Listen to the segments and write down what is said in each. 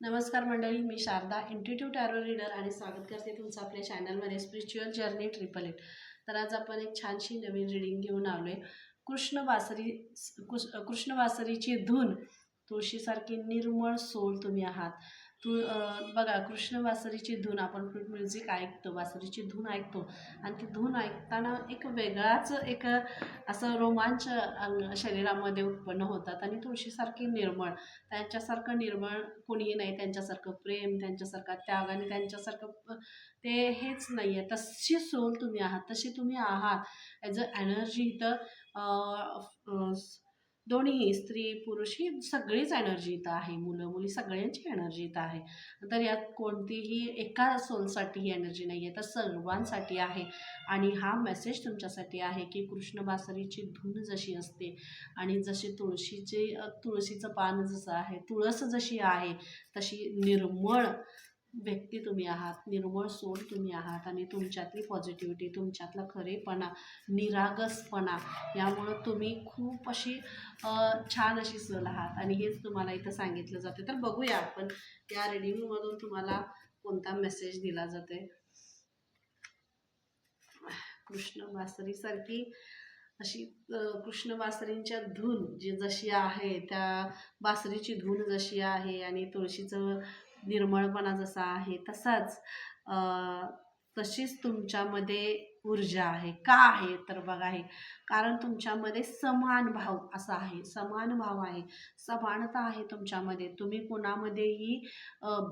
नमस्कार मंडळी मी शारदा इंट्युटिव्ह टॅरो रीडर आणि स्वागत करते तुमचं आपल्या चॅनलमध्ये स्पिरिच्युअल जर्नी ट्रिपल एट तर आज आपण एक छानशी नवीन रीडिंग घेऊन आलो आहे कृष्ण बासरी कृष्ण बासरीची धून तुळशीसारखी निर्मळ सोल तुम्ही आहात. तू बघा कृष्ण बासरीची धून आपण फ्लूट म्युझिक ऐकतो बासरीची धून ऐकतो. आणि ती धून ऐकताना एक वेगळाच एक असं रोमांच अंग शरीरामध्ये उत्पन्न होतात आणि तुळशीसारखी निर्मळ. त्यांच्यासारखं निर्मळ कोणीही नाही. त्यांच्यासारखं प्रेम त्यांच्यासारखा त्याग आणि त्यांच्यासारखं ते हेच नाही आहे तशी सोल तुम्ही आहात तशी तुम्ही आहात. ॲज अ एनर्जी इथं दोन्ही स्त्री पुरुष ही सगळीच एनर्जी इथं आहे. मुलं मुली सगळ्यांची एनर्जी इथं आहे. तर यात कोणतीही एका सोलसाठी ही एनर्जी नाही आहे तर सर्वांसाठी आहे. आणि हा मेसेज तुमच्यासाठी आहे की कृष्ण बासरीची धून जशी असते आणि जशी तुळशीचे तुळशीचं पान जसं आहे तुळस जशी आहे तशी निर्मळ व्यक्ती तुम्ही आहात निर्मळ सोल तुम्ही आहात आणि तुमच्यातली पॉझिटिव्हिटी तुमच्यातला खरेपणा निरागसपणा यामुळं तुम्ही खूप अशी छान अशी सल आहात. आणि हेच तुम्हाला इथं सांगितलं जाते तर बघूया आपण या रिडिंगमधून तुम्हाला कोणता मेसेज दिला जाते कृष्ण बासरीसारखी अशी कृष्ण बासरींच्या धून जी जशी आहे त्या बासरीची धून जशी आहे आणि तुळशीचं निर्मळपणा जसा आहे तसाच तशीच तुमच्यामध्ये ऊर्जा आहे. का आहे? तर बघा हे. कारण तुमच्यामध्ये समान भाव असा आहे. समान भाव आहे. समानता आहे तुमच्यामध्ये. तुम्ही कोणामध्येही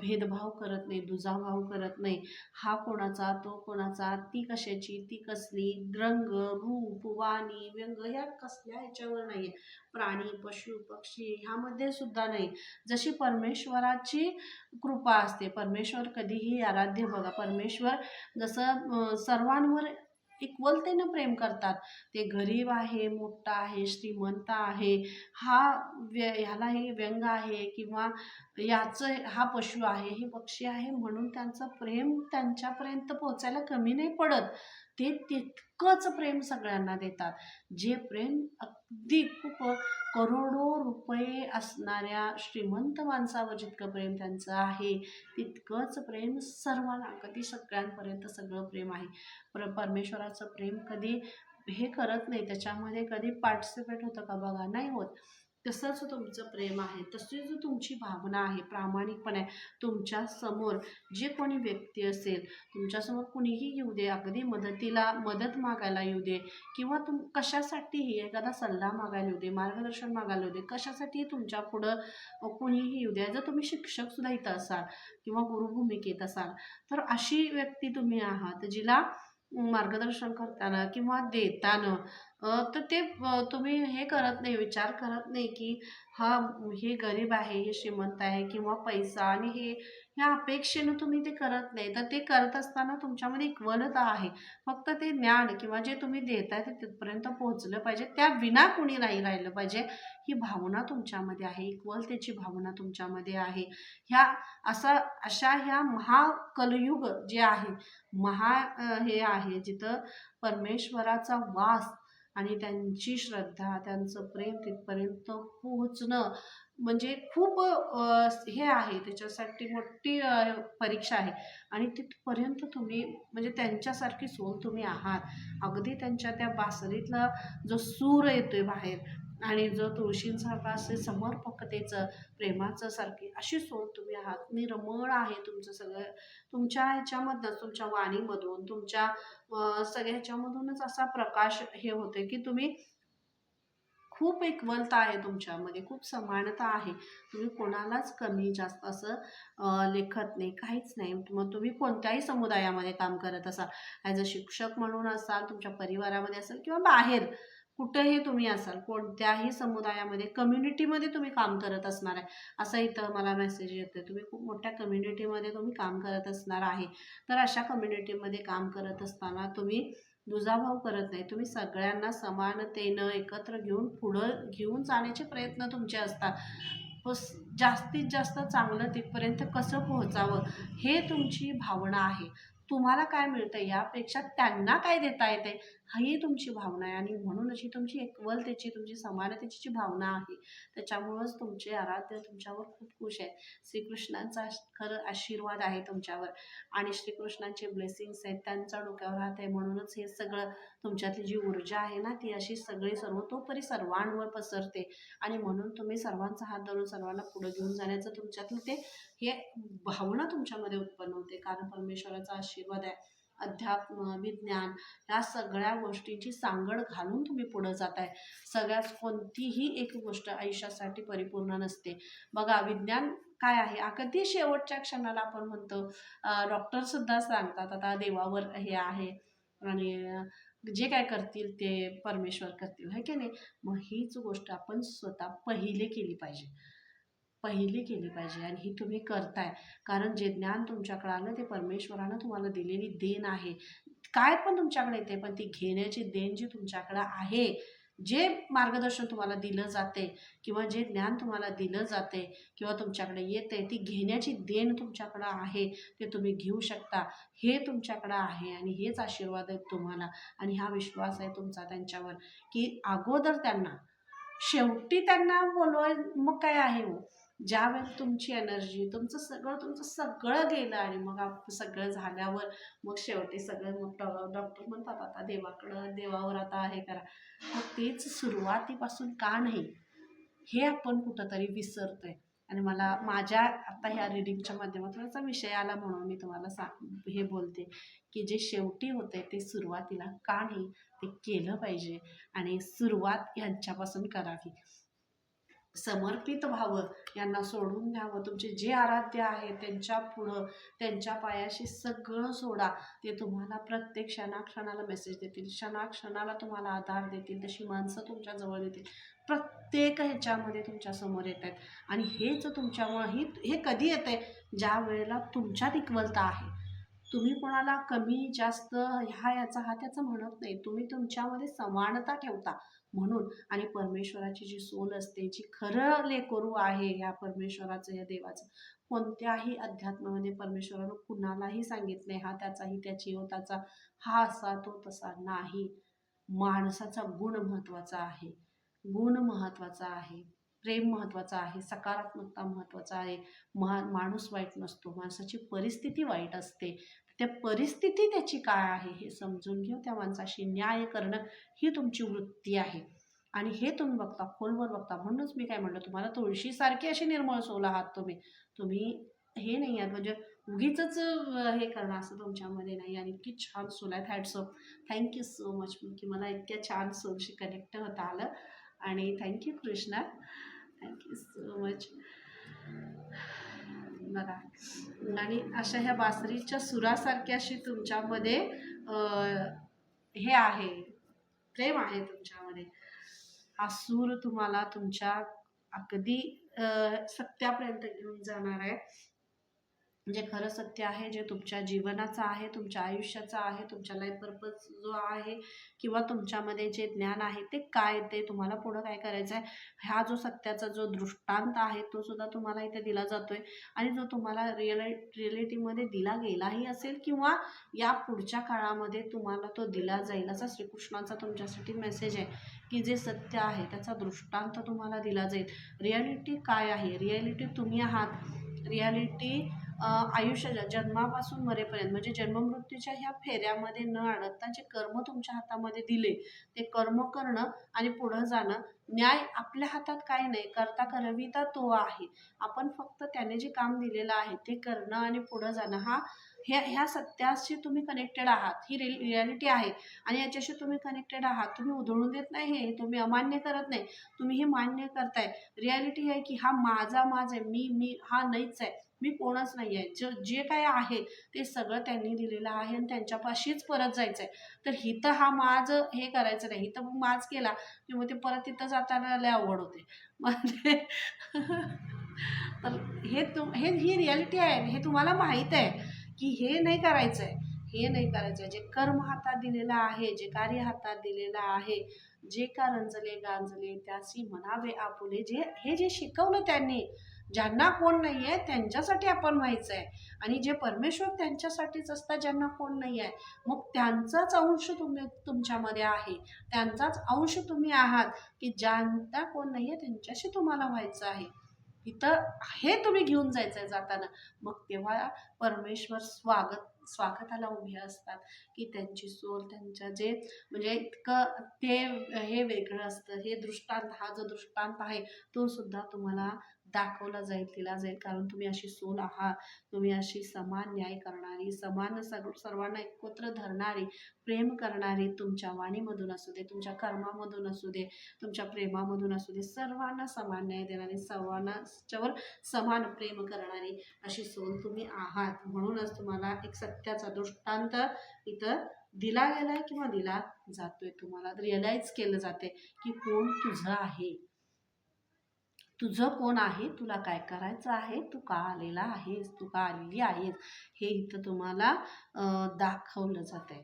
भेदभाव करत नाही दुजाभाव करत नाही. हा कोणाचा तो कोणाचा ती कशाची ती कसली रंग रूप वाणी व्यंग या कसल्या ह्याच्यावर नाही आहे प्राणी पशु पक्षी ह्यामध्ये सुद्धा नाही. जशी परमेश्वराची कृपा असते. परमेश्वर कधीही आराध्य बघा. परमेश्वर जसं सर्वांवर इक्वलतेनं प्रेम करतात. ते गरीब आहे मोठा आहे श्रीमंत आहे. हा व्य ह्याला हे व्यंग आहे किंवा याचं हा पशु आहे हे पक्षी आहे म्हणून त्यांचं प्रेम त्यांच्यापर्यंत पोहोचायला कमी नाही पडत. ते तितकंच प्रेम सगळ्यांना देतात. जे प्रेम अगदी खूप करोडो रुपये असणाऱ्या श्रीमंत माणसावर जितकं प्रेम त्यांचं आहे तितकंच प्रेम सर्वांना कधी सगळ्यांपर्यंत सगळं प्रेम आहे. पर परमेश्वराचं प्रेम कधी हे करत नाही. त्याच्यामध्ये कधी पार्टिसिपेट होतं का बघा? नाही होत. तसंच तुमचं प्रेम आहे तशी जो तुमची भावना आहे प्रामाणिकपणे तुमच्यासमोर जे कोणी व्यक्ती असेल तुमच्यासमोर कुणीही येऊ दे अगदी मदतीला मदत मागायला येऊ दे किंवा तुम कशासाठीही एखादा सल्ला मागायला येऊ दे मार्गदर्शन मागायला येऊ दे कशासाठी तुमच्या पुढं कुणीही येऊ द्या जर तुम्ही शिक्षकसुद्धा इथं असाल किंवा गुरुभूमिकेत असाल तर अशी व्यक्ती तुम्ही आहात जिला मार्गदर्शन करताना किंवा देताना तर ते तुम्ही हे करत नाही विचार करत नाही की हा हे गरीब आहे हे श्रीमंत आहे किंवा पैसा आणि हे ह्या अपेक्षेनं तुम्ही ते करत नाही. तर ते करत असताना तुमच्यामध्ये इक्वलता आहे. फक्त ते ज्ञान किंवा जे तुम्ही देताय ते तिथपर्यंत पोहोचलं पाहिजे. त्या विना कुणी नाही राहिलं पाहिजे. ही भावना तुमच्यामध्ये आहे. इक्वलतेची भावना तुमच्यामध्ये आहे. ह्या असा अशा ह्या महाकलयुग जे आहे महा हे आहे जिथं परमेश्वराचा वास आणि त्यांची श्रद्धा त्यांचं प्रेम तिथपर्यंत पोहोचणं म्हणजे खूप हे आहे. त्याच्यासाठी मोठी परीक्षा आहे. आणि तिथपर्यंत तुम्ही म्हणजे त्यांच्यासारखी सोल तुम्ही आहात. अगदी त्यांच्या त्या बासरीतला जो सूर येतोय बाहेर आणि जो तुळशींसारखा असे समर्पकतेचं प्रेमाचं सारखी अशी सोड तुम्ही आहात. मी रमळ आहे तुमचं सगळं. तुमच्या ह्याच्यामधनंच तुमच्या वाणीमधून तुमच्या सगळ्या ह्याच्यामधूनच असा प्रकाश हे होते की तुम्ही खूप एकवलता आहे तुमच्यामध्ये खूप समानता आहे. तुम्ही कोणालाच कमी जास्त असं लेखत नाही काहीच नाही. मग तुम्ही कोणत्याही समुदायामध्ये काम करत असाल ॲज अ शिक्षक म्हणून असाल तुमच्या परिवारामध्ये असाल किंवा बाहेर कुठंही तुम्ही असाल कोणत्याही समुदायामध्ये कम्युनिटीमध्ये तुम्ही काम करत असणार आहे. असं इथं मला मेसेज येतो तुम्ही खूप मोठ्या कम्युनिटीमध्ये तुम्ही काम करत असणार आहे. तर अशा कम्युनिटीमध्ये काम करत असताना तुम्ही दुजाभाव करत नाही. तुम्ही सगळ्यांना समानतेनं एकत्र घेऊन पुढं घेऊन जाण्याचे प्रयत्न तुमचे असतात. पस जास्तीत जास्त चांगलं तिथपर्यंत कसं पोहोचावं हे तुमची भावना आहे. तुम्हाला काय मिळतं यापेक्षा त्यांना काय देता येते ही तुमची भावना आहे आणि म्हणूनच ही तुमची एकवलतेची तुमची समानतेची जी भावना आहे त्याच्यामुळंच तुमचे आराध्य तुमच्यावर खूप खुश आहे श्रीकृष्णांचा खरं आशीर्वाद आहे तुमच्यावर आणि श्रीकृष्णांचे ब्लेसिंग्स आहेत त्यांचा डोक्यावर हात आहे. म्हणूनच हे सगळं तुमच्यातली जी ऊर्जा आहे ना ती अशी सगळी सर्वतोपरी सर्वांवर पसरते. आणि म्हणून तुम्ही सर्वांचा हात धरून सर्वांना पुढे घेऊन जाण्याचं तुमच्यातलं ते हे भावना तुमच्यामध्ये उत्पन्न होते. कारण परमेश्वराचा आशीर्वाद आहे. अध्यात्म विज्ञान ह्या सगळ्या गोष्टींची सांगड घालून तुम्ही पुढं जाताय. सगळ्यात कोणतीही एक गोष्ट आयुष्यासाठी परिपूर्ण नसते. बघा विज्ञान काय आहे? अगदी शेवटच्या क्षणाला आपण म्हणतो डॉक्टरसुद्धा सांगतात आता देवावर हे आहे आणि जे काय करतील ते परमेश्वर करतील हे की नाही? मग हीच गोष्ट आपण स्वतः पहिले केली पाहिजे. पहिली केली पाहिजे आणि ही तुम्ही करताय. कारण जे ज्ञान तुमच्याकडे आलं ते परमेश्वरानं तुम्हाला दिलेली देण आहे. काय पण तुमच्याकडे येते पण ती घेण्याची देण जी तुमच्याकडे आहे जे मार्गदर्शन तुम्हाला दिलं जाते किंवा जे ज्ञान तुम्हाला दिलं जाते किंवा तुमच्याकडे येते ती घेण्याची देण तुमच्याकडं आहे ते तुम्ही घेऊ शकता. हे तुमच्याकडं आहे आणि हेच आशीर्वाद आहेत तुम्हाला. आणि हा विश्वास आहे तुमचा त्यांच्यावर की अगोदर त्यांना शेवटी त्यांना बोलवाय मग काय आहे हो? ज्या तुमची एनर्जी तुमचं सगळं तुमचं सगळं गेलं आणि मग आप- सगळं झाल्यावर मग शेवटी सगळं मग डॉ- डॉक्टर म्हणतात आता देवाकडं देवावर आता हे करा. मग तेच सुरुवातीपासून का नाही हे आपण कुठंतरी विसरतोय. आणि मला माझ्या आता ह्या रिडिंगच्या माध्यमातून असा विषय आला म्हणून मी तुम्हाला सांग हे बोलते की जे शेवटी होते ते सुरुवातीला का नाही ते केलं पाहिजे. आणि सुरुवात ह्यांच्यापासून करावी. समर्पित व्हावं यांना सोडून द्यावं. तुमचे जे आराध्य आहे त्यांच्या पुढं त्यांच्या पायाशी सगळं सोडा. ते तुम्हाला प्रत्येक क्षणाक्षणाला मेसेज देतील. क्षणाक्षणाला तुम्हाला आधार देतील. तशी माणसं तुमच्या जवळ येतील. प्रत्येक ह्याच्यामध्ये तुमच्यासमोर येत आहेत. आणि हेच तुमच्यामुळं ही हे कधी येते ज्या वेळेला तुमच्यात इक्वलता आहे. तुम्ही कोणाला कमी जास्त ह्या याचा हा त्याचं म्हणत नाही. तुम्ही तुमच्यामध्ये समानता ठेवता. म्हणून. आणि परमेश्वराची जी सोल असते जी खरं लेकरू आहे या परमेश्वराचं या देवाचं कोणत्याही अध्यात्मामध्ये परमेश्वरानं कुणालाही सांगितले हा त्याचाही त्याची हो त्याचा हा असा तो तसा नाही. माणसाचा गुण महत्त्वाचा आहे. गुण महत्त्वाचा आहे. प्रेम महत्त्वाचा आहे. सकारात्मकता महत्त्वाचा आहे. महा माणूस वाईट नसतो. माणसाची परिस्थिती वाईट असते. त्या परिस्थिती त्याची काय आहे हे समजून घेऊन त्या माणसाशी न्याय करणं ही तुमची वृत्ती आहे. आणि हे तुम्ही बघता खोलवर बघता. म्हणूनच मी काय म्हणलं तुम्हाला तुळशीसारखी अशी निर्मळ सोल आहात तुम्ही. तुम्ही हे नाही आहात म्हणजे उगीच हे करणं असं तुमच्यामध्ये नाही. आणि इतकी छान सोल आहेत हॅट्स थँक्यू सो मच की मला इतक्या छान सोलशी कनेक्ट होता आलं. आणि thank you Krishna. Thank you so much बघा आणि अशा ह्या बासरीच्या सुरासारख्या अशी तुमच्यामध्ये हे आहे. प्रेम आहे तुमच्यामध्ये. हा सूर तुम्हाला तुमच्या अगदी सत्यापर्यंत घेऊन जाणार आहे. जे खरं सत्य आहे जे तुमच्या जीवनाचं आहे तुमच्या आयुष्याचं आहे तुमच्या लाईफ पर्पज जो आहे किंवा तुमच्यामध्ये जे ज्ञान आहे ते काय ते तुम्हाला पुढं काय करायचं आहे ह्या जो सत्याचा जो दृष्टांत आहे तो सुद्धा तुम्हाला इथे दिला जातोय. आणि जो तुम्हाला रिअल रिॲलिटीमध्ये दिला गेलाही असेल किंवा या पुढच्या काळामध्ये तुम्हाला तो दिला जाईल असा श्रीकृष्णाचा तुमच्यासाठी मेसेज आहे की जे सत्य आहे त्याचा दृष्टांत तुम्हाला दिला जाईल. रिॲलिटी काय आहे? रिॲलिटी तुम्ही आहात. रिॲलिटी आयुष्याच्या जन्मापासून मरेपर्यंत म्हणजे जन्ममृत्यूच्या ह्या फेऱ्यामध्ये न अडकता जे कर्म तुमच्या हातामध्ये दिले ते कर्म करणं आणि पुढं जाणं न्याय आपल्या हातात काय नाही करता करविता तो आहे. आपण फक्त त्याने जे काम दिलेलं आहे ते करणं आणि पुढं जाणं हा ह्या ह्या सत्याशी तुम्ही कनेक्टेड आहात. ही रि रियालिटी आहे. आणि याच्याशी तुम्ही कनेक्टेड आहात. तुम्ही उधळून देत नाही हे तुम्ही अमान्य करत नाही. तुम्ही हे मान्य करताय. रियालिटी आहे की हा माझा माझ आहे. मी मी हा नाहीच आहे. मी कोणच नाही आहे ज जे काय आहे ते सगळं त्यांनी दिलेलं आहे आणि त्यांच्यापाशीच परत जायचं आहे तर हिथं हा माज हे करायचं नाही. हिथं मग माज केला की मग ते परत तिथं जाताना लय आवड होते. मग तर हे तुम हे ही रियालिटी आहे. हे तुम्हाला माहीत आहे की हे नाही करायचं आहे हे नाही करायचं आहे जे कर्म हातात दिलेलं आहे जे कार्य हातात दिलेलं आहे जे का रंजले गांजले त्यासी म्हणावे आपुले जे हे जे शिकवलं त्यांनी ज्यांना कोण नाही आहे त्यांच्यासाठी आपण व्हायचं आहे आणि जे परमेश्वर त्यांच्यासाठीच असतात ज्यांना कोण नाही आहे मग त्यांचाच अंश तुम्ही तुमच्यामध्ये आहे. त्यांचाच अंश तुम्ही आहात की ज्यांना कोण नाही आहे त्यांच्याशी तुम्हाला व्हायचं आहे. इथं हे तुम्ही घेऊन जायचं आहे जाताना. मग तेव्हा परमेश्वर स्वागत स्वागताला उभे असतात की त्यांची सोल त्यांच्या जे म्हणजे इतकं ते हे वेगळं असतं. हे दृष्टांत हा जो दृष्टांत आहे तो सुद्धा तुम्हाला दाखवला जाईल दिला जाईल. कारण तुम्ही अशी सोल आहात. तुम्ही अशी समान न्याय करणारी समान सर्व सर्वांना एकत्र धरणारी प्रेम करणारी तुमच्या वाणीमधून असू दे तुमच्या कर्मामधून असू दे तुमच्या प्रेमामधून असू दे सर्वांना समान न्याय देणारी सर्वांनाच्यावर समान प्रेम करणारी अशी सोल तुम्ही आहात. म्हणूनच तुम्हाला एक सत्याचा दृष्टांत इथं दिला गेलाय किंवा दिला जातोय. तुम्हाला रिअलाइज केलं जाते की कोण तुझं आहे. तुझं कोण आहे? तुला काय करायचं आहे? तू का आलेला आहेस? तू का आलेली आहेस? हे इथं तुम्हाला दाखवलं जात आहे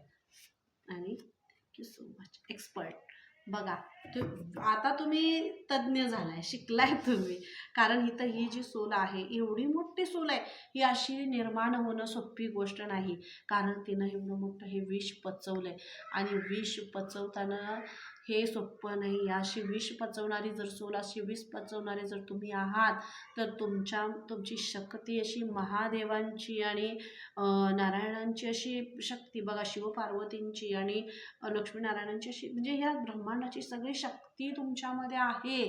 आणि थँक्यू सो मच एक्सपर्ट बघा तु आता तुम्ही तज्ज्ञ झालाय शिकलाय तुम्ही. कारण इथं ही जी सोल आहे एवढी मोठी सोल आहे ही अशी निर्माण होणं सोपी गोष्ट नाही. कारण तिनं एवढं मोठं हे विष पचवलंय. आणि विष पचवताना हे सोपं नाही. अशी विष पचवणारी जर सोल अशी विष पचवणारे जर तुम्ही आहात तर तुमच्या तुमची शक्ती अशी महादेवांची आणि नारायणांची अशी शक्ती बघा शिवपार्वतींची आणि लक्ष्मीनारायणांची अशी म्हणजे ह्या ब्रह्मांडाची सगळी शक्ती तुमच्यामध्ये आहे.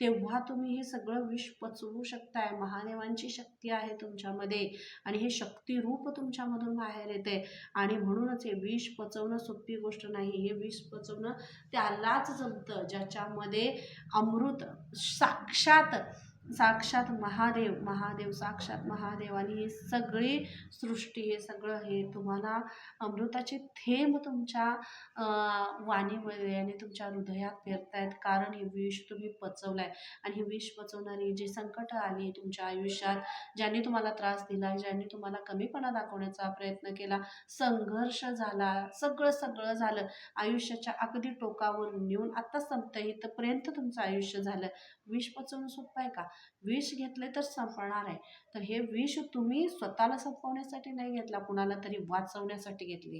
तेव्हा तुम्ही हे सगळं विष पचवू शकताय. महादेवांची शक्ती आहे तुमच्यामध्ये आणि हे शक्तिरूप तुमच्यामधून बाहेर येते आणि म्हणूनच हे विष पचवणं सोपी गोष्ट नाही. हे विष पचवणं त्यालाच जमतं ज्याच्यामध्ये अमृत साक्षात साक्षात महादेव महादेव साक्षात महादेव आणि ही सगळी सृष्टी हे सगळं हे तुम्हाला अमृताचे थेंब तुमच्या वाणीमध्ये आणि तुमच्या हृदयात पेरतायत. कारण हे विष तुम्ही पचवलंय आणि हे विष पचवणारी जी संकट आली तुमच्या आयुष्यात ज्यांनी तुम्हाला त्रास दिला ज्यांनी तुम्हाला कमीपणा दाखवण्याचा प्रयत्न केला संघर्ष झाला सगळं सगळं झालं. आयुष्याच्या अगदी टोकावर नेऊन आत्ता संपतं इथपर्यंत तुमचं आयुष्य झालं. विष पचवणं सोपं आहे का? विष घेतले तर संपणार आहे. तर हे विष तुम्ही स्वतःला संपवण्यासाठी नाही घेतला कुणाला तरी वाचवण्यासाठी घेतले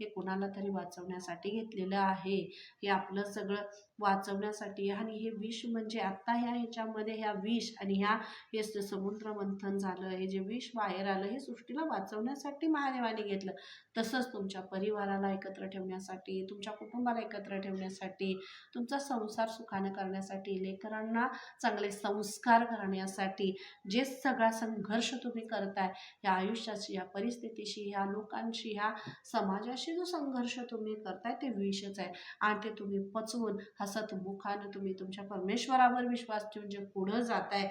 हे. कुणाला तरी वाचवण्यासाठी घेतलेलं आहे. हे आपलं सगळं वाचवण्यासाठी आणि हे विष म्हणजे आत्ता ह्या ह्याच्यामध्ये ह्या विष आणि ह्या हे समुद्र मंथन झालं हे जे विष बाहेर आलं हे सृष्टीला वाचवण्यासाठी महादेवाने घेतलं. तसंच तुमच्या परिवाराला एकत्र ठेवण्यासाठी तुमच्या कुटुंबाला एकत्र ठेवण्यासाठी तुमचा संसार सुखाने करण्यासाठी लेकरांना चांगले संस्कार करण्यासाठी जे सगळा संघर्ष तुम्ही करताय या आयुष्याशी या परिस्थितीशी ह्या लोकांशी ह्या समाजाशी जो संघर्ष तुम्ही करताय ते विषच आहे. आणि ते तुम्ही पचवून हसत मुखानं तुम्ही तुमच्या परमेश्वरावर विश्वास ठेवून जे पुढं जाताय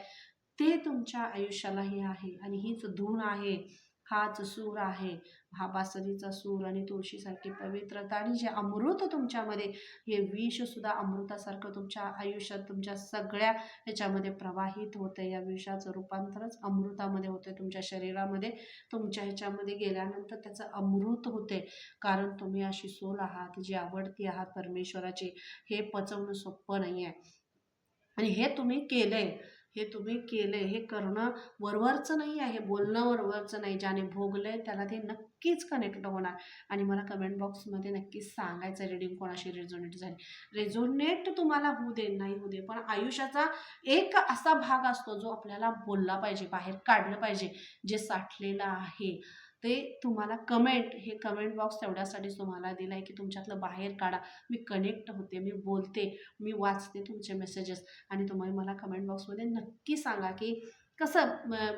ते तुमच्या आयुष्यालाही आहे आणि हीच धून आहे. हाच सूर आहे. हा बासरीचा सूर आणि तुळशीसारखी पवित्रता आणि जे अमृत तुमच्यामध्ये हे विषसुद्धा अमृतासारखं तुमच्या आयुष्यात तुमच्या सगळ्या ह्याच्यामध्ये प्रवाहित होतं या विषाचं रूपांतरच अमृतामध्ये होतं तुमच्या शरीरामध्ये. तुमच्या ह्याच्यामध्ये गेल्यानंतर त्याचं अमृत होते कारण तुम्ही अशी सोल आहात जी आवडती आहात परमेश्वराची. हे पचवणं सोपं नाही आहे आणि हे तुम्ही केलंय. हे तुम्ही केलं आहे हे करणं वरवरचं नाही आहे बोलणं वरवरचं नाही. ज्याने भोगलं आहे त्याला ते नक्कीच कनेक्ट होणार. आणि मला कमेंट बॉक्समध्ये नक्कीच सांगायचं रिडिंग कोणाशी रेझोनेट झाली. रेझोनेट तुम्हाला होऊ दे नाही होऊ दे पण आयुष्याचा एक असा भाग असतो जो आपल्याला बोलला पाहिजे बाहेर काढलं पाहिजे जे साठलेलं आहे. ते तुम्हाला कमेंट हे कमेंट बॉक्स तेवढ्यासाठीच तुम्हाला दिलं आहे की तुमच्यातलं बाहेर काढा. मी कनेक्ट होते मी बोलते मी वाचते तुमचे मेसेजेस आणि तुम्ही मला कमेंट बॉक्समध्ये नक्की सांगा की कसं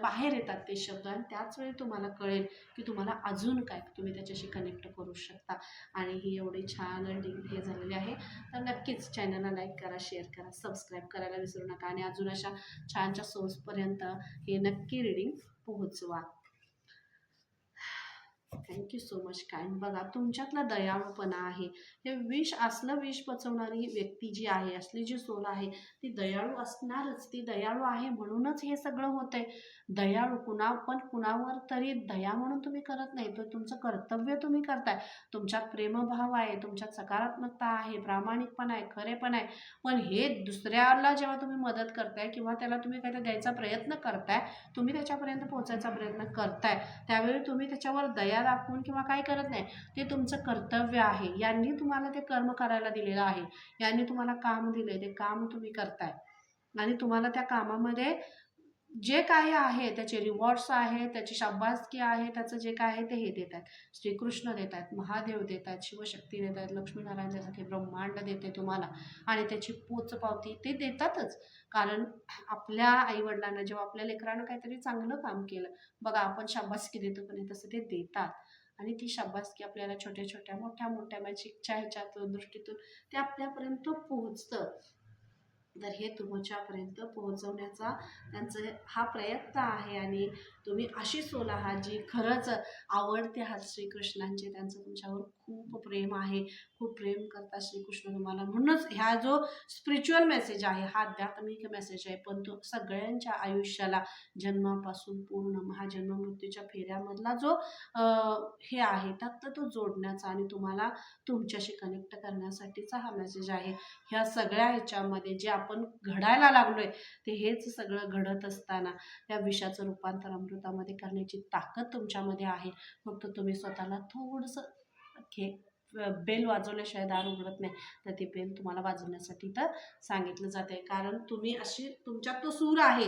बाहेर येतात ते शब्द आणि त्याच वेळी तुम्हाला कळेल की तुम्हाला अजून काय तुम्ही त्याच्याशी कनेक्ट करू शकता. आणि ही एवढी छान हे झालेली आहे. तर नक्कीच चॅनलला लाईक करा शेअर करा सबस्क्राईब करायला विसरू नका. आणि अजून अशा छानच्या सोर्सपर्यंत हे नक्की रिडिंग पोहोचवा. थँक्यू सो मच काइंड बघा तुमच्यातला दयाळूपणा आहे. हे विष असलं विष पचवणारी व्यक्ती जी आहे असली जी सोल आहे ती दयाळू असणारच. ती दयाळू आहे म्हणूनच हे सगळं होतंय. दयाळू कुणा पण कुणावर तरी दया म्हणून तुम्ही करत नाही तर तुमचं कर्तव्य तुम्ही करताय. तुमच्यात प्रेमभाव आहे तुमच्यात सकारात्मकता आहे प्रामाणिकपणा आहे खरेपण आहे. पण हे दुसऱ्याला जेव्हा तुम्ही मदत करताय किंवा त्याला तुम्ही काहीतरी द्यायचा प्रयत्न करताय तुम्ही त्याच्यापर्यंत पोहोचायचा प्रयत्न करताय त्यावेळी तुम्ही त्याच्यावर दया दाखवून किंवा काय करत नाही. ते तुमचं कर्तव्य आहे. यांनी तुम्हाला ते कर्म करायला दिलेलं आहे. यांनी तुम्हाला काम दिलं ते काम तुम्ही करताय. आणि तुम्हाला त्या कामामध्ये जे काही आहे त्याचे रिवॉर्ड्स आहे त्याची शाबासकी आहे त्याचं जे काय आहे ते हे देत आहेत श्रीकृष्ण देत आहेत महादेव देतात शिवशक्ती देत आहेत लक्ष्मीनारायण देतात हे ब्रह्मांड देते तुम्हाला. आणि त्याची पोचपावती ते देतातच. कारण आपल्या आईवडिलांना जेव्हा आपल्या लेकरानं काहीतरी चांगलं काम केलं बघा आपण शाबासकी देतो पण तसं ते देतात. आणि ती शाबासकी आपल्याला छोट्या छोट्या मोठ्या मोठ्या मॅजिकच्या ह्याच्यातून दृष्टीतून ते आपल्यापर्यंत पोहोचतं. तर हे तुमच्यापर्यंत पोहोचवण्याचा त्यांचं हा प्रयत्न आहे आणि तुम्ही अशी सोल आहात जी खरंच आवडते आहात श्रीकृष्णांचे त्यांचं तुमच्यावर खूप प्रेम आहे. खूप प्रेम करतात श्रीकृष्ण तुम्हाला. म्हणूनच ह्या जो स्पिरिच्युअल मेसेज आहे हा आध्यात्मिक मेसेज आहे. पण तो सगळ्यांच्या आयुष्याला जन्मापासून पूर्ण महाजन्म मृत्यूच्या फेऱ्यामधला जो हे आहे त्यात तो जोडण्याचा आणि तुम्हाला तुमच्याशी कनेक्ट करण्यासाठीचा हा मेसेज आहे. ह्या सगळ्या ह्याच्यामध्ये जे आपण घडायला लागलोय ते हेच सगळं घडत असताना त्या विषाचं रूपांतर अमृतामध्ये करण्याची ताकद तुमच्यामध्ये आहे. फक्त तुम्ही स्वतःला थोडंसं हे बेल वाजवल्याशिवाय दार उघडत नाही. तर ती बेल तुम्हाला वाजवण्यासाठी तर सांगितलं जाते कारण तुम्ही अशी तुमच्यात तो सूर आहे.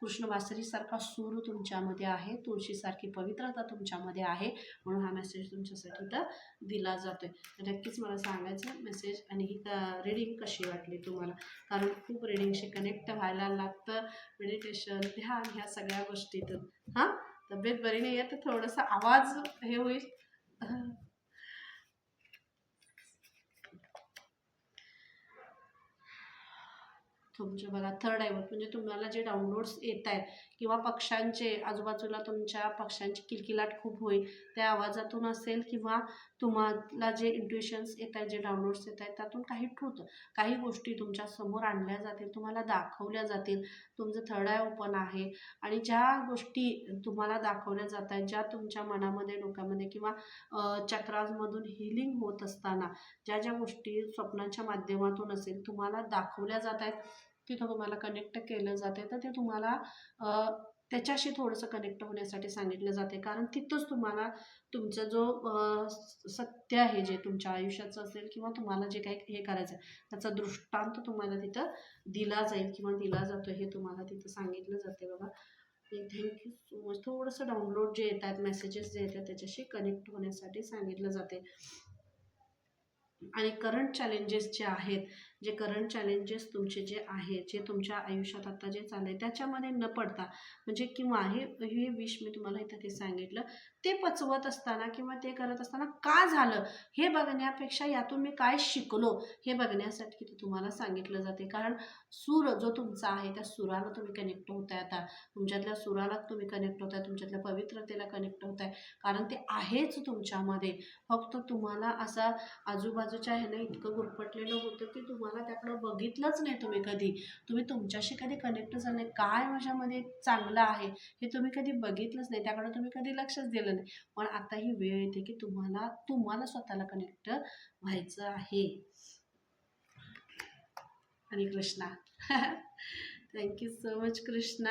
कृष्ण वासरीसारखा सूर तुमच्यामध्ये आहे. तुळशीसारखी पवित्रता तुमच्यामध्ये आहे. म्हणून हा मेसेज तुमच्यासाठी तर दिला जातो तर नक्कीच मला सांगायचं मेसेज आणि ही रीडिंग कशी वाटली तुम्हाला? कारण खूप रीडिंगशी कनेक्ट व्हायला लागतं. मेडिटेशन ध्यान ह्या सगळ्या गोष्टीतून. हां? तब्येत बरी नाही आहे तर थोडंसं आवाज हे होईल. तुमचे बघा थर्ड आय म्हणजे तुम्हाला जे डाउनलोड्स येत आहेत किंवा पक्ष्यांचे आजूबाजूला तुमच्या पक्ष्यांची किलकिलाट खूप होईल त्या आवाजातून असेल किंवा तुम्हाला जे इंट्युशन्स येत आहेत जे डाउनलोड्स येत आहेत त्यातून काही ट्रूथ काही गोष्टी तुमच्यासमोर आणल्या जातील तुम्हाला दाखवल्या जातील. तुमचं थर्ड आय ओपन आहे आणि ज्या गोष्टी तुम्हाला दाखवल्या जात आहेत ज्या तुमच्या मनामध्ये डोक्यामध्ये किंवा चक्रांमधून हिलिंग होत असताना ज्या ज्या गोष्टी स्वप्नांच्या माध्यमातून असेल तुम्हाला दाखवल्या जात आहेत. तिथं तुम्हाला कनेक्ट केलं जाते तर ते तुम्हाला त्याच्याशी थोडंसं कनेक्ट होण्यासाठी सांगितलं जाते कारण तिथंच तुम्हाला तुमचा जो स- सत्य आहे जे तुमच्या आयुष्याचं असेल किंवा तुम्हाला जे काही हे करायचं आहे त्याचा दृष्टांत तुम्हाला तिथं दिला जाईल किंवा दिला जातो हे तुम्हाला तिथं सांगितलं जाते बघा. थँक्यू सो मच थोडंसं डाउनलोड जे येतात मेसेजेस जे येतात त्याच्याशी कनेक्ट होण्यासाठी सांगितलं जाते आणि करंट चॅलेंजेस जे आहेत जे करंट चॅलेंजेस तुमचे जे आहेत जे तुमच्या आयुष्यात आता जे चाललं आहे त्याच्यामध्ये न पडता म्हणजे किंवा हे हे विष मी तुम्हाला इथं ते सांगितलं ते पचवत असताना किंवा ते करत असताना का झालं? हे बघण्यापेक्षा यातून मी काय शिकलो? हे बघण्यासाठी ते तुम्हाला सांगितलं जाते. कारण सूर जो तुमचा आहे त्या सुराला तुम्ही कनेक्ट होताय आता. तुमच्यातल्या सुराला तुम्ही कनेक्ट होताय तुमच्यातल्या पवित्रतेला कनेक्ट होताय. कारण ते आहेच तुमच्यामध्ये. फक्त तुम्हाला असा आजूबाजूच्या ह्याने इतकं गुरपटलेलं होतं की तुम्हाला त्याकडं बघितलंच नाही तुम्ही कधी. तुम्ही तुमच्याशी कधी कनेक्ट झालं? नाही काय माझ्यामध्ये चांगलं आहे? हे तुम्ही कधी बघितलंच नाही. त्याकडं तुम्ही कधी लक्षच दिलं नाही. पण आता ही वेळ येते की तुम्हाला तुम्हाला स्वतःला कनेक्ट व्हायचं आहे. आणि Krishna. Thank you so much Krishna.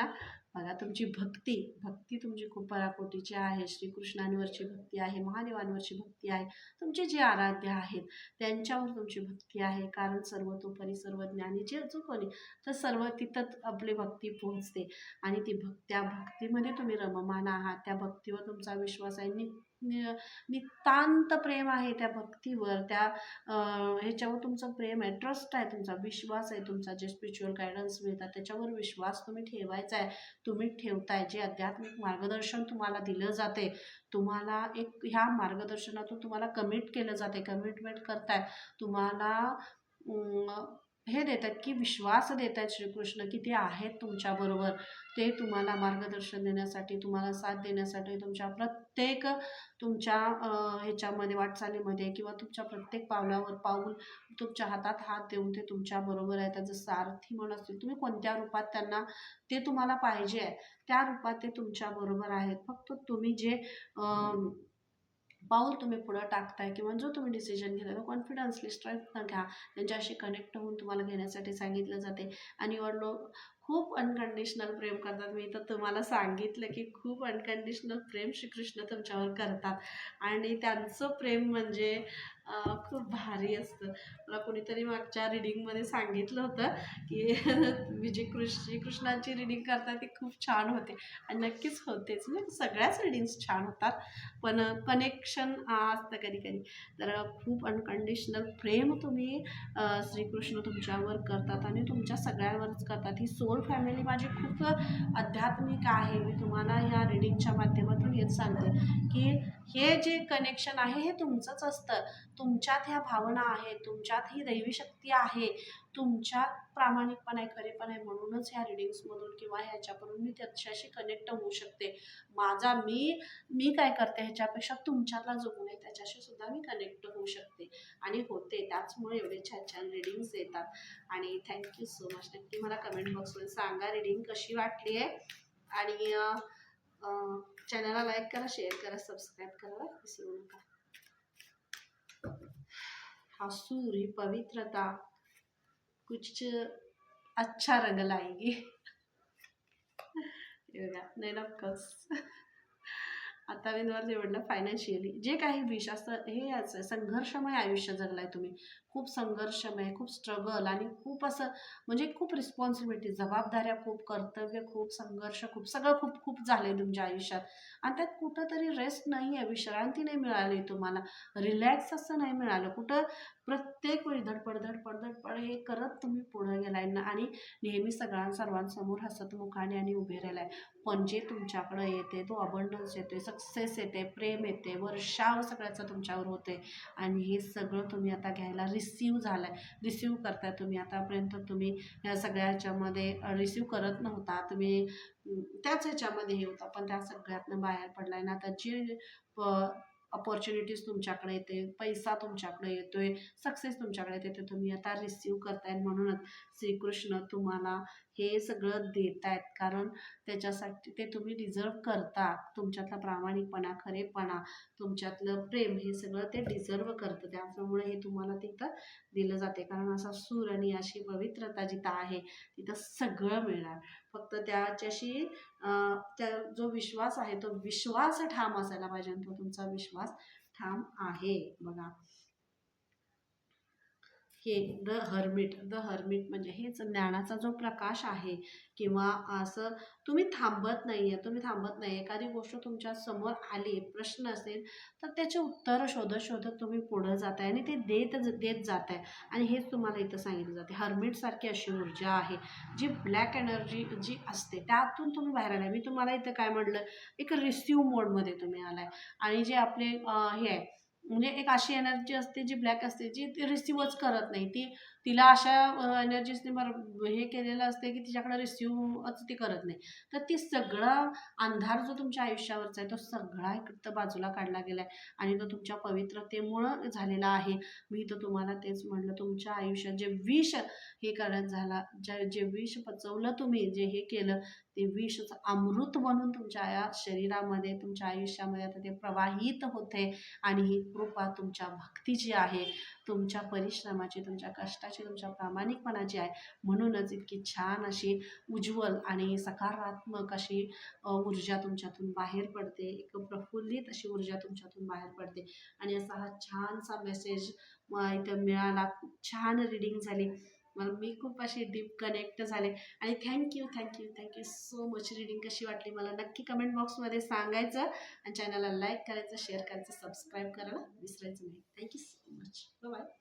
बघा तुमची भक्ती भक्ती तुमची खूप पराकोटीची आहे. श्रीकृष्णांवरची भक्ती आहे महादेवांवरची भक्ती आहे. तुमचे जे आराध्य आहेत त्यांच्यावर तुमची भक्ती आहे. कारण सर्वतोपरी सर्व ज्ञानी जे जो कोणी तर सर्व तिथंच आपली भक्ती पोहोचते. आणि ती भक्त्या भक्तीमध्ये तुम्ही रममान आहात. त्या भक्तीवर तुमचा विश्वास आहे. नि- नितांत प्रेम आहे त्या भक्तीवर त्या ह्याच्यावर तुमचं प्रेम आहे ट्रस्ट आहे तुमचा विश्वास आहे तुमचा जे स्पिरिच्युअल गायडन्स मिळतात त्याच्यावर विश्वास तुम्ही ठेवायचा आहे. तुम्ही ठेवताय जे आध्यात्मिक मार्गदर्शन तुम्हाला दिलं जाते तुम्हाला एक ह्या मार्गदर्शनातून तुम्हाला कमिट केलं जाते कमिटमेंट करताय. तुम्हाला हे देतात की विश्वास देत आहेत श्रीकृष्ण की ते आहेत तुमच्याबरोबर. ते तुम्हाला मार्गदर्शन देण्यासाठी तुम्हाला साथ देण्यासाठी तुमच्या प्रत्येक तुमच्या ह्याच्यामध्ये वाटचालीमध्ये किंवा तुमच्या प्रत्येक पावलावर पाऊल तुमच्या हातात हात देऊन ते तुमच्याबरोबर आहे त्याचं सारथी म्हणून असतील. तुम्ही कोणत्या रूपात त्यांना ते तुम्हाला पाहिजे आहे त्या रूपात ते तुमच्याबरोबर आहेत. फक्त तुम्ही जे पाऊल तुम्ही पुढं टाकताय किंवा जो तुम्ही डिसिजन घेताय तो कॉन्फिडन्सली स्ट्रेंथनं घ्या. त्यांच्याशी कनेक्ट होऊन तुम्हाला घेण्यासाठी सांगितलं जाते. आणि वडलो खूप अनकंडिशनल प्रेम करतात. मी तर तुम्हाला सांगितलं की खूप अनकंडिशनल प्रेम श्रीकृष्ण तुमच्यावर करतात. आणि त्यांचं प्रेम म्हणजे खूप भारी असतं. मला कोणीतरी मागच्या रिडिंगमध्ये सांगितलं होतं की मी जी कृष्ण श्रीकृष्णांची रिडिंग करता ती खूप छान होते. आणि नक्कीच होतेच. म्हणजे सगळ्याच रिडिंग्स छान होतात. पण कनेक्शन असतं कधी कधी. तर खूप अनकंडिशनल प्रेम तुम्ही श्रीकृष्ण तुमच्यावर करतात आणि तुमच्या सगळ्यांवरच करतात. ही सोल फॅमिली माझी खूप आध्यात्मिक आहे. मी तुम्हाला ह्या रिडिंगच्या माध्यमातून हेच सांगते की हे जे कनेक्शन आहे हे तुमचंच असतं. तुमच्यात ह्या भावना आहेत तुमच्यात ही दैवी शक्ती आहे तुमच्यात प्रामाणिकपणा आहे खरेपण आहे म्हणूनच ह्या रिडिंग्समधून किंवा ह्याच्याकडून मी त्याच्याशी कनेक्ट होऊ शकते. माझा मी मी काय करते ह्याच्यापेक्षा तुमच्यातला जो गुण आहे त्याच्याशी सुद्धा मी कनेक्ट होऊ शकते. आणि होते त्याचमुळे एवढे छान छान रिडिंग्स येतात. आणि थँक्यू सो मच नक्की मला कमेंट बॉक्समध्ये सांगा रिडिंग कशी वाटली आहे आणि चॅनलला लाईक करा शेअर करा सबस्क्राईब करा विसरू नका. हासूर ही पवित्रता कुछ अच्छा रंग लाएगी. नाही नक्कच आता मी तुम्हाला निवडलं फायनान्शियली जे काही विष असतं हे आहे, संघर्षमय आयुष्य जगलाय तुम्ही. खूप संघर्षमय खूप स्ट्रगल आणि खूप असं म्हणजे खूप रिस्पॉन्सिबिलिटी जबाबदाऱ्या खूप कर्तव्य खूप संघर्ष खूप सगळं खूप खूप झालं आहे तुमच्या आयुष्यात. आणि त्यात कुठंतरी रेस्ट नाही आहे विश्रांती नाही मिळाली तुम्हाला. रिलॅक्स असं नाही मिळालं. कुठं प्रत्येक वेळी धडपड धडपड धडपड हे करत तुम्ही पुढे गेलाय ना आणि नेहमी सगळ्यां सर्वांसमोर हसतमुखाने आणि उभे राहिलाय. पण जे तुमच्याकडे येते तो अबंडन्स येते सक्सेस येते प्रेम येते वर्षाव सगळ्याचं तुमच्यावर होते आणि हे सगळं तुम्ही आता घ्यायला रिसीव आहे रिसीव करताय तुम्ही. आतापर्यंत तुम्ही या सगळ्या ह्याच्यामध्ये रिसीव करत नव्हता. तुम्ही त्याच ह्याच्यामध्ये हे होता. पण त्या सगळ्यातनं बाहेर पडलाय. ना आता जे अपॉर्च्युनिटीज तुमच्याकडे येते पैसा तुमच्याकडे येतोय सक्सेस तुमच्याकडे येते ते तुम्ही आता रिसीव करताय म्हणूनच श्रीकृष्ण तुम्हाला हे सगळं देत आहेत कारण त्याच्यासाठी ते तुम्ही डिझर्व करता तुमच्यातला प्रामाणिकपणा खरेपणा तुमच्यातलं प्रेम हे सगळं ते डिझर्व करतं. त्याच्यामुळे हे तुम्हाला तिथं दिलं जाते. कारण असा सूर आणि अशी पवित्रता जिथं आहे तिथं सगळं मिळणार. फक्त त्याच्याशी त्या जो विश्वास आहे तो विश्वास ठाम असायला पाहिजे आणि तो तुमचा विश्वास ठाम आहे. बघा. हे द हर्मिट द हर्मिट म्हणजे हेच ज्ञानाचा जो प्रकाश आहे किंवा असं तुम्ही थांबत नाही आहे तुम्ही थांबत नाही एखादी गोष्ट तुमच्यासमोर आली प्रश्न असेल तर त्याचे उत्तर शोधत शोधत तुम्ही पुढं जाताय आणि ते देत देत जात आहे आणि हेच तुम्हाला इथं सांगितलं जाते. हर्मिटसारखी अशी ऊर्जा आहे जी ब्लॅक एनर्जी जी असते त्यातून तुम्ही बाहेर आलाय. मी तुम्हाला इथं काय म्हटलं? एक रिसिव्ह मोडमध्ये तुम्ही आलाय. आणि जे आपले हे आहे म्हणजे एक अशी एनर्जी असते जी ब्लॅक असते जी ती रिसिव्हच करत नाही. ती तिला अशा एनर्जीसने बरं हे केलेलं असते की तिच्याकडे रिसिव्हच ती करत नाही. तर ती सगळा अंधार जो तुमच्या आयुष्यावरचा आहे तो सगळा इकडं बाजूला काढला गेला आहे आणि तो तुमच्या पवित्रतेमुळं झालेला आहे. मी तर तुम्हाला तेच म्हणलं तुमच्या आयुष्यात जे विष हे करत झाला जे जे विष पचवलं तुम्ही जे हे केलं ते विषचं अमृत बनून तुमच्या या शरीरामध्ये तुमच्या आयुष्यामध्ये आता ते प्रवाहित होते आणि ही कृपा तुमच्या भक्तीची आहे. तुमच्या परिश्रमाची तुमच्या कष्टाची तुमच्या प्रामाणिकपणाची आहे. म्हणूनच इतकी छान अशी उज्ज्वल आणि सकारात्मक अशी ऊर्जा तुमच्यातून बाहेर पडते. एक प्रफुल्लित अशी ऊर्जा तुमच्यातून बाहेर पडते. आणि असा हा छानसा मेसेज इथं मिळाला. खूप छान रिडिंग झाली. मग मी खूप अशी डीप कनेक्ट झाले. आणि thank you thank you thank you so much reading कशी वाटली मला. नक्की कमेंट बॉक्समध्ये सांगायचं आणि चॅनलला लाईक करायचं शेअर करायचं सबस्क्राईब करायला विसरायचं नाही. Thank you so much bye